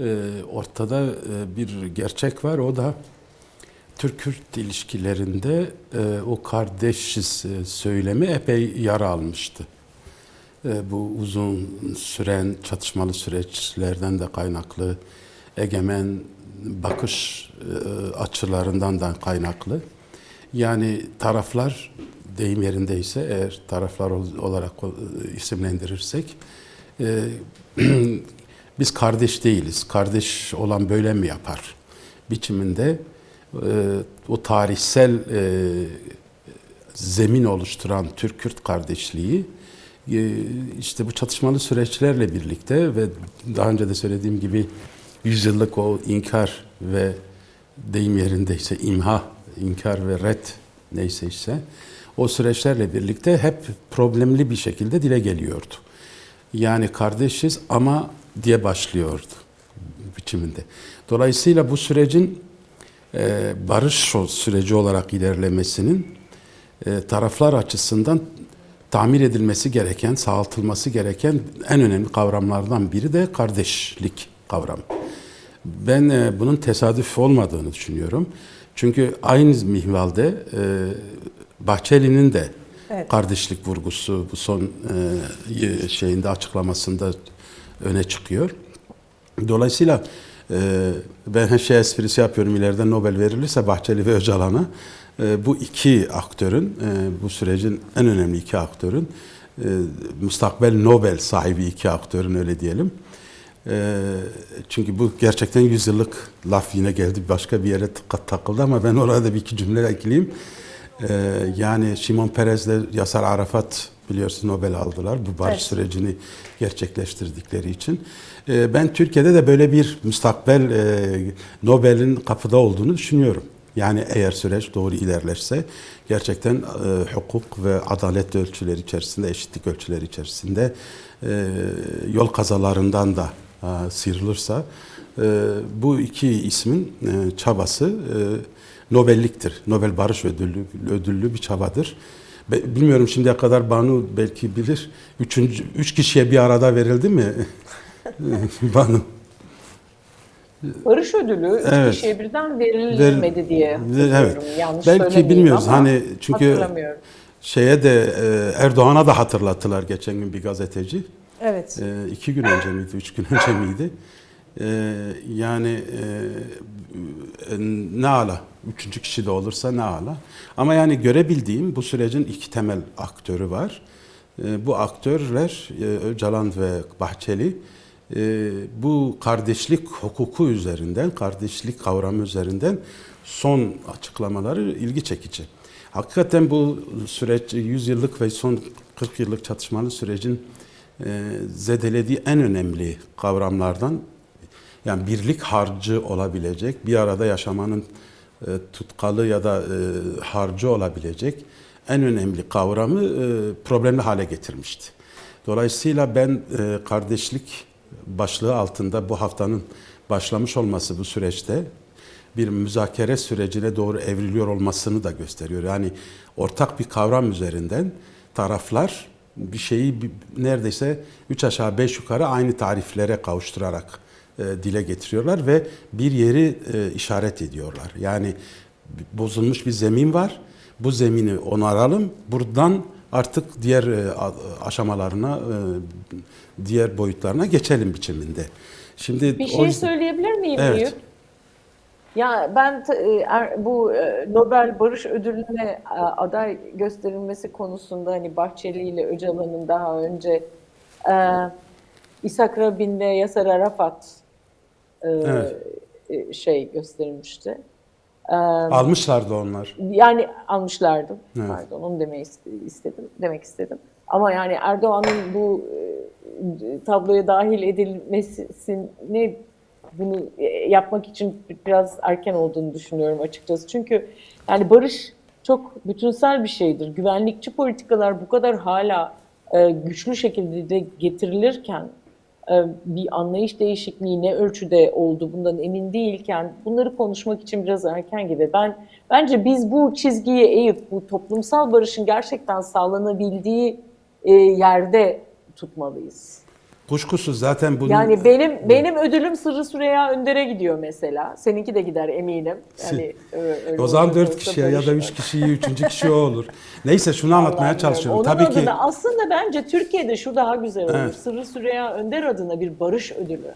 Ee, ortada e, bir gerçek var o da Türk-Kürt ilişkilerinde e, o kardeşiz e, söylemi epey yara almıştı. Bu uzun süren çatışmalı süreçlerden de kaynaklı, egemen bakış açılarından da kaynaklı. Yani taraflar deyim yerindeyse eğer taraflar ol- olarak isimlendirirsek e, biz kardeş değiliz. Kardeş olan böyle mi yapar? Biçiminde e, o tarihsel e, zemin oluşturan Türk-Kürt kardeşliği e, işte bu çatışmalı süreçlerle birlikte ve daha önce de söylediğim gibi yüzyıllık o inkar ve deyim yerindeyse imha, inkar ve red neyse ise o süreçlerle birlikte hep problemli bir şekilde dile geliyordu. Yani kardeşiz ama diye başlıyordu biçiminde. Dolayısıyla bu sürecin e, barış süreci olarak ilerlemesinin e, taraflar açısından tamir edilmesi gereken, sağaltılması gereken en önemli kavramlardan biri de kardeşlik kavramı. Ben e, bunun tesadüf olmadığını düşünüyorum. Çünkü aynı mihvalde e, Bahçeli'nin de Evet. kardeşlik vurgusu bu son e, şeyinde açıklamasında öne çıkıyor. Dolayısıyla e, ben her şey esprisi yapıyorum ileride Nobel verilirse Bahçeli ve Öcalan'a e, bu iki aktörün, e, bu sürecin en önemli iki aktörün, e, müstakbel Nobel sahibi iki aktörün öyle diyelim. E, çünkü bu gerçekten yüzyıllık laf yine geldi başka bir yere takıldı ama ben orada bir iki cümle ekleyeyim. E, yani Şimon Perez'le Yasar Arafat biliyorsunuz Nobel aldılar bu barış Evet. sürecini gerçekleştirdikleri için. E, ben Türkiye'de de böyle bir müstakbel e, Nobel'in kapıda olduğunu düşünüyorum. Yani eğer süreç doğru ilerlerse gerçekten e, hukuk ve adalet ölçüleri içerisinde, eşitlik ölçüleri içerisinde e, yol kazalarından da e, sıyrılırsa e, bu iki ismin e, çabası e, Nobelliktir. Nobel Barış Ödüllü, ödüllü bir çabadır. Bilmiyorum şimdiye kadar Banu belki bilir. Üçüncü, üç kişiye bir arada verildi mi? Banu. Barış ödülü üç Evet. kişiye birden verilmedi diye hatırlıyorum. Evet. Yanlış Belki bilmiyoruz. Hani çünkü hatırlamıyorum. şeye de e, Erdoğan'a da hatırlattılar geçen gün bir gazeteci. Evet. E, iki gün önce miydi, üç gün önce miydi? E, yani e, e, ne ala, üçüncü kişi de olursa ne ala. Ama yani görebildiğim bu sürecin iki temel aktörü var. E, bu aktörler e, Öcalan ve Bahçeli e, bu kardeşlik hukuku üzerinden, kardeşlik kavramı üzerinden son açıklamaları ilgi çekici. Hakikaten bu süreç 100 yıllık ve son 40 yıllık çatışmalı sürecin e, zedelediği en önemli kavramlardan yani birlik harcı olabilecek, bir arada yaşamanın tutkalı ya da e, harcı olabilecek en önemli kavramı e, problemli hale getirmişti. Dolayısıyla ben e, kardeşlik başlığı altında bu haftanın başlamış olması bu süreçte bir müzakere sürecine doğru evriliyor olmasını da gösteriyor. Yani ortak bir kavram üzerinden taraflar bir şeyi neredeyse üç aşağı beş yukarı aynı tariflere kavuşturarak e, dile getiriyorlar ve bir yeri e, işaret ediyorlar. Yani bozulmuş bir zemin var. Bu zemini onaralım. Buradan artık diğer e, aşamalarına, e, diğer boyutlarına geçelim biçiminde. Şimdi Bir şey yüzden- söyleyebilir miyim Evet. Ya ben e, er- bu e, Nobel Barış Ödülü'ne e, aday gösterilmesi konusunda hani Bahçeli ile Öcalan'ın daha önce e, İshak Rabin'le Yasser Arafat e, Evet. e, şey gösterilmişti. almışlardı onlar. Yani almışlardı. Evet. Pardon onu demeyi is- istedim. Demek istedim. Ama yani Erdoğan'ın bu e, tabloya dahil edilmesini bunu yapmak için biraz erken olduğunu düşünüyorum açıkçası. Çünkü yani barış çok bütünsel bir şeydir. Güvenlikçi politikalar bu kadar hala e, güçlü şekilde de getirilirken bir anlayış değişikliği ne ölçüde oldu bundan emin değilken bunları konuşmak için biraz erken gibi. Ben bence biz bu çizgiyi eğip bu toplumsal barışın gerçekten sağlanabildiği e, yerde tutmalıyız. Kuşkusuz zaten bunun Yani benim benim ödülüm Sırrı Süreyya Önder'e gidiyor mesela. Seninki de gider eminim. Yani öyle o zaman dört kişiye ya da üç kişiyi üçüncü kişi o olur. Neyse şunu anlatmaya Vallahi çalışıyorum. Onun Tabii ki adına aslında bence Türkiye'de şu daha güzel olur. Evet. Sırrı Süreyya Önder adına bir barış ödülü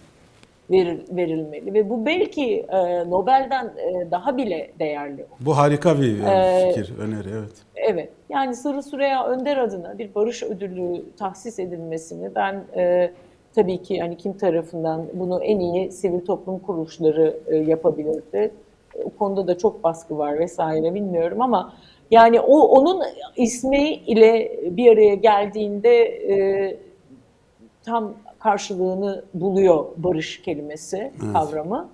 veril, verilmeli ve bu belki e, Nobel'den e, daha bile değerli. bu harika bir e, Ee, fikir, öneri evet. Evet. Yani Sırrı Süreyya Önder adına bir barış ödülü tahsis edilmesini ben e, tabii ki hani kim tarafından bunu en iyi sivil toplum kuruluşları e, yapabilirdi. O konuda da çok baskı var vesaire bilmiyorum ama yani o onun ismi ile bir araya geldiğinde e, tam karşılığını buluyor barış kelimesi, kavramı.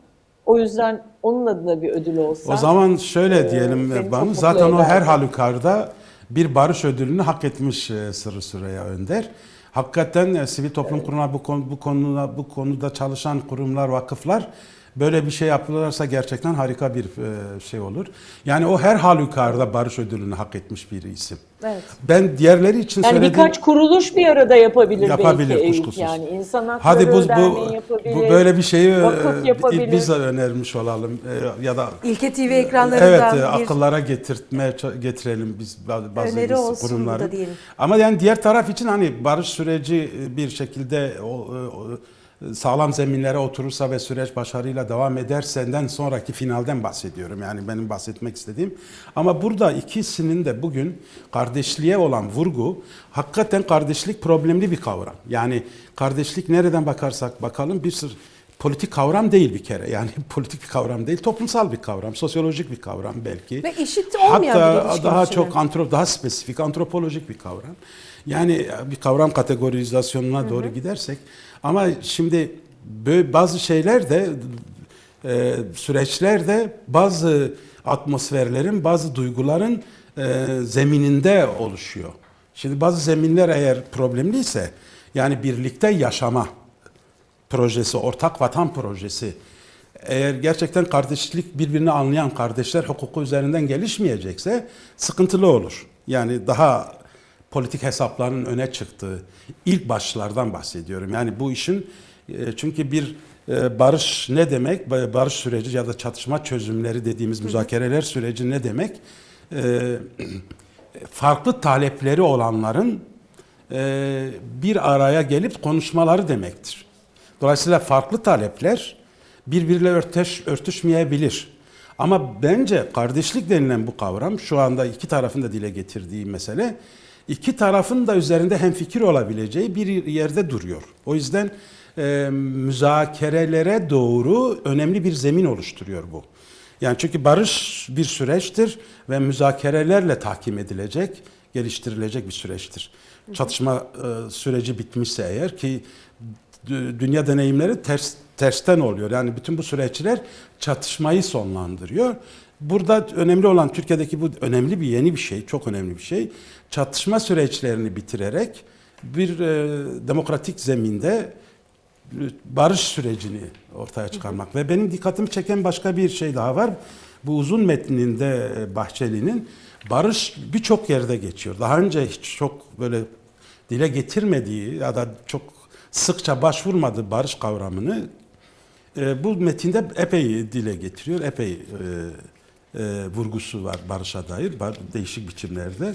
O yüzden onun adına bir ödül olsa. O zaman şöyle Ee, diyelim Banu, zaten o her halükarda bir barış ödülünü hak etmiş e, Sırrı Süreyya Önder. Hakikaten e, sivil toplum kurumları bu konu bu konuda bu konuda çalışan kurumlar, vakıflar böyle bir şey yapılırsa gerçekten harika bir e, şey olur. Yani o her halükarda barış ödülünü hak etmiş bir isim. Evet. Ben diğerleri için Yani söylediğim birkaç kuruluş bir arada yapabilir, Yapabilir, belki kuşkusuz. Yani insan hakları Hadi bu, bu, yapabilir. bu böyle bir şeyi e, biz de önermiş olalım E, ya da İlke TV Evet, ekranlarından e, bir akıllara getirtmeye ça- getirelim biz bazı Öneri olsun kurumları. da diyelim. Ama yani diğer taraf için hani barış süreci bir şekilde o, o- sağlam zeminlere oturursa ve süreç başarıyla devam edersenden sonraki finalden bahsediyorum. Yani benim bahsetmek istediğim. Ama burada ikisinin de bugün kardeşliğe olan vurgu hakikaten kardeşlik problemli bir kavram. Yani kardeşlik nereden bakarsak bakalım bir sır politik kavram değil bir kere. Yani politik bir kavram değil, toplumsal bir kavram, sosyolojik bir kavram belki. Ve eşit olmayan bir Hatta ilişki daha biçimi. çok antro daha spesifik antropolojik bir kavram. Yani bir kavram kategorizasyonuna doğru gidersek ama şimdi böyle bazı şeyler de e, süreçler de bazı atmosferlerin, bazı duyguların e, zemininde oluşuyor. Şimdi bazı zeminler eğer problemliyse yani birlikte yaşama projesi, ortak vatan projesi eğer gerçekten kardeşlik birbirini anlayan kardeşler hukuku üzerinden gelişmeyecekse sıkıntılı olur. Yani daha politik hesapların öne çıktığı ilk başlardan bahsediyorum. Yani bu işin e, çünkü bir e, barış ne demek? Ba- Barış süreci ya da çatışma çözümleri dediğimiz müzakereler süreci ne demek? E, farklı talepleri olanların bir araya gelip konuşmaları demektir. Dolayısıyla farklı talepler birbiriyle örteş, örtüşmeyebilir. Ama bence kardeşlik denilen bu kavram şu anda iki tarafın da dile getirdiği mesele iki tarafın da üzerinde hemfikir olabileceği bir yerde duruyor. O yüzden e, müzakerelere doğru önemli bir zemin oluşturuyor bu. Yani çünkü barış bir süreçtir ve müzakerelerle tahkim edilecek, geliştirilecek bir süreçtir. Çatışma e, süreci bitmişse eğer ki dü- dünya deneyimleri ters tersten oluyor. Yani bütün bu süreçler çatışmayı sonlandırıyor. Burada önemli olan Türkiye'deki bu önemli bir yeni bir şey, çok önemli bir şey. Çatışma süreçlerini bitirerek bir e, demokratik zeminde barış sürecini ortaya çıkarmak ve benim dikkatimi çeken başka bir şey daha var. Bu uzun metninde e, Bahçeli'nin barış birçok yerde geçiyor. Daha önce hiç çok böyle dile getirmediği ya da çok sıkça başvurmadığı barış kavramını e, bu metinde epey dile getiriyor. Epey e, vurgusu var barışa dair değişik biçimlerde.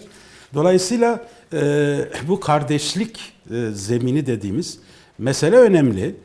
Dolayısıyla e, bu kardeşlik e, zemini dediğimiz mesele önemli.